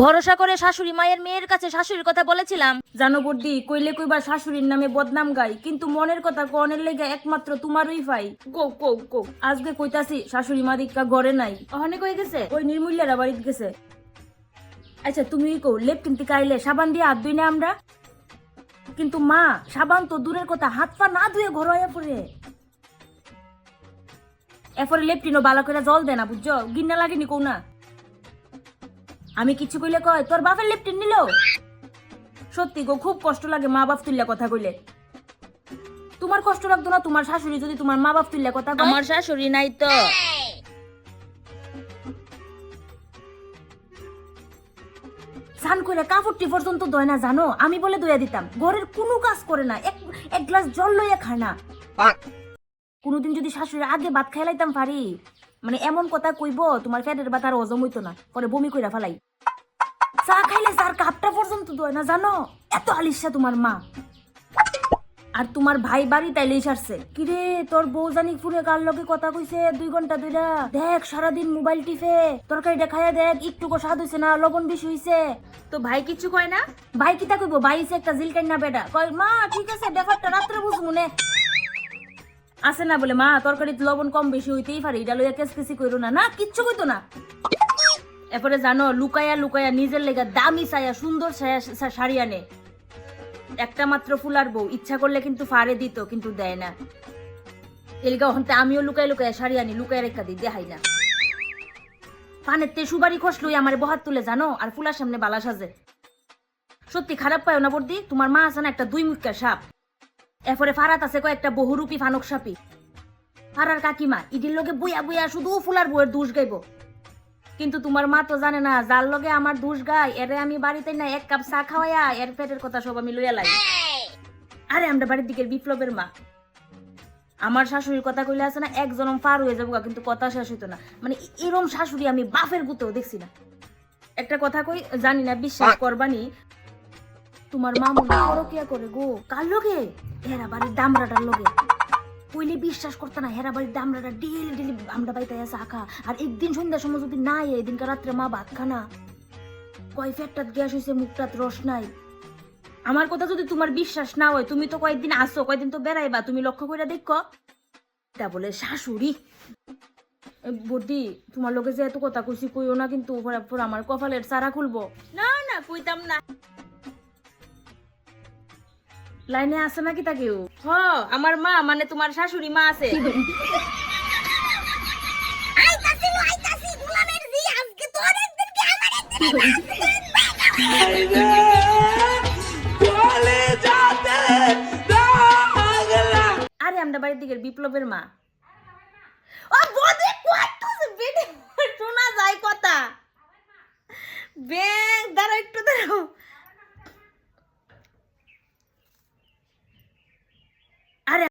ভরসা করে শাশুড়ি মায়ের মেয়ের কাছে শাশুড়ির কথা বলেছিলাম। জানো বর্দি কইলে কইবার শাশুড়ির নামে বদনাম গাই কিন্তু মনের কথা কনের লেগে একমাত্র তোমারই ফাই কো কো কো। আজকে কইতাছি শাশুড়ি মা দিকা ঘরে নাই। অনেক হয়ে গেছে? ওই নির্মূল্যেরা বাড়িতে গেছে। আচ্ছা তুমি কো লেপ কিনতে কাইলে সাবান দিয়ে হাত ধুই না আমরা? কিন্তু মা সাবান তো দূরের কথা হাত পা না ধুয়ে ঘর হয়ে পড়ে। এরপরে লেপটিনও বালা করে জল দে না বুঝছ? গিন্না লাগেনি কৌ না? আমি কিছু কইলে কয় তোর বাপের লেপটিন নিল? সত্যি গো খুব কষ্ট লাগে মা বাপ তুললে কথা কইলে। তোমার কষ্ট লাগতো না তোমার শাশুড়ি যদি তোমার মা বাপ তুললে কথা আমার শাশুড়ি নাই তো। স্নান করে কাপড়টি পর্যন্ত দয় না জানো? আমি বলে দইয়া দিতাম। ঘরের কোনো কাজ করে না। এক এক গ্লাস জল লইয়া খায় না। কোনোদিন যদি শাশুড়ি আগে ভাত খাইলাইতাম পারি মানে এমন কথা কইব তোমার ফ্যাটের ভাত আর হজম হইতো না পরে বমি কইরা ফেলাই। চা খাইলে চার কাপটা পর্যন্ত দয় না জানো? এত আলিশা তোমার মা। আর তোমার ভাই বাড়ি তাইলেই সারছে কিরে তোর বউ জানি ফুরে কার লগে কথা কইছে দুই ঘণ্টা দুইটা দেখ সারাদিন মোবাইল টিপে। তরকারিটা খাইয়া দেখ একটু স্বাদ হইছে না লবণ বেশি হইছে। তো ভাই কিছু কয় না? ভাই কিতা কইব? ভাই একটা জিলকাই না বেটা। কয় মা ঠিক আছে ব্যাপারটা রাত্রে বুঝমু নে। আছে না বলে, মা তরকারিতে লবণ কম বেশি হইতেই পারে, এটা লইয়া কেস কেসি কইরো না না, কিচ্ছু কইতো না। এরপরে জানো, লুকায়া লুকায়া নিজের লেগা দামি সায়া সুন্দর সা- শাড়ি আনে। একটা মাত্র ফুলার বউ, ইচ্ছা করলে কিন্তু ফারে দিত, কিন্তু দেয় না। এলগা হন্তে আমিও লুকায় লুকায় শাড়ি আনি, লুকায় রেখা দিই, দেখাই না। পানের তে সুবারি খসলুই আমার বহাত তুলে, জানো, আর ফুলার সামনে বালা সাজে। সত্যি খারাপ পায় না বর্দি, তোমার মা আছে না একটা দুই মুখের সাপ। এরপরে ফারাত আছে কয়েকটা বহুরূপী ফানক সাপি ফারার কাকিমা ইডির লগে বইয়া বইয়া শুধু ফুলার বউয়ের দুষ গাইব। কিন্তু তোমার মা তো জানে না যার লগে আমার দুষ গাই এরে আমি বাড়িতে না এক কাপ চা খাওয়াইয়া এর পেটের কথা সব আমি লইয়া লাই। আরে আমরা বাড়ির দিকের বিপ্লবের মা। আমার শাশুড়ির কথা কইলে আছে না এক জনম পার হয়ে যাব কিন্তু কথা শেষ হইতো না। মানে এরম শাশুড়ি আমি বাপের গুতেও দেখছি না। একটা কথা কই জানি না বিশ্বাস করবানি তোমার মা মনে পরকিয়া করে গো। কার লগে? হেরা বাড়ির দামরাটার লগে। কইলে বিশ্বাস করতে না হেরা বাড়ির দামরাটা ডেলি ডেলি আমরা বাড়িতে আসা আঁকা আর একদিন সন্ধ্যার সময় যদি না এ এদিনকার রাত্রে মা ভাত খানা কয় ফ্যাটটাত গ্যাস হয়েছে মুখটাত রস নাই। আমার কথা যদি তোমার বিশ্বাস না হয়, তুমি তো কয়েকদিন আসো, কয়েকদিন তো বেড়াইবা, তুমি লক্ষ্য করে দেখো। তা বলে, শাশুড়ি বর্দি তোমার লোকে যে এত কথা কইছি, কইও না কিন্তু আমার কপালের চারা খুলবো। না না, কইতাম না। লাইনে আছে নাকি তা কেউ হ আমার মা মানে তোমার শাশুড়ি মা আছে। আরে আমরা বাড়ির দিকের বিপ্লবের মা। ও বদে বেডে শোনা যায় কথা। ব্যাং দাঁড়াও একটু দাঁড়াও।